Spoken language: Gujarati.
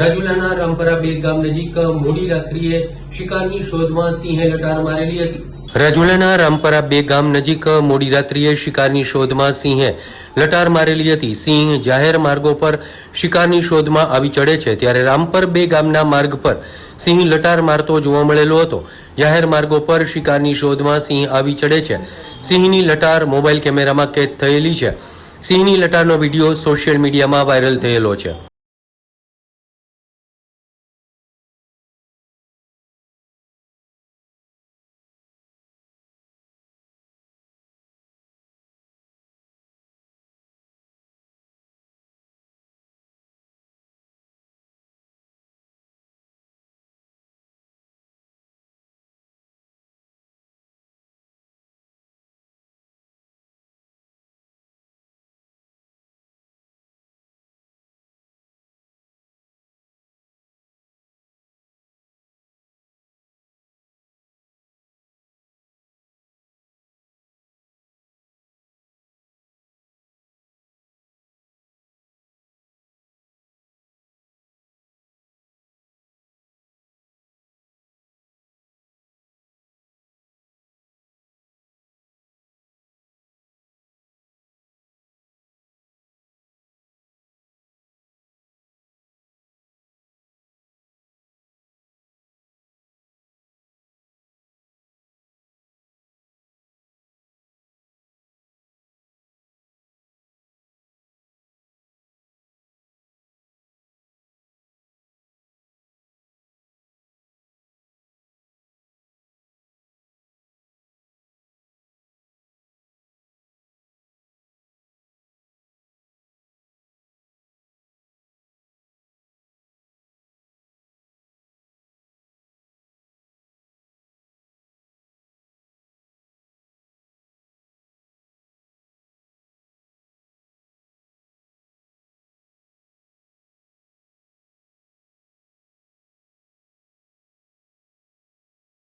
રાજુલાના રામપરા બે ગામ નજીક મોડી રાત્રિએ શિકારની શોધમાં સિંહે લટાર મારેલી હતી. રાજુલાના રામપરા બે ગામ નજીક મોડી રાત્રિએ શિકારની શોધમાં સિંહે લટાર મારેલી હતી. સિંહ જાહેર માર્ગો પર શિકારની શોધમાં આવી ચડે છે. ત્યારે રામપર બે ગામના માર્ગ પર સિંહ લટાર મારતો જોવા મળેલો હતો. જાહેર માર્ગો પર શિકારની શોધમાં સિંહ આવી ચડે છે. સિંહની લટાર મોબાઈલ કેમેરામાં કેદ થયેલી છે. સિંહની લટારનો વીડિયો સોશિયલ મીડિયામાં વાયરલ થયેલો છે.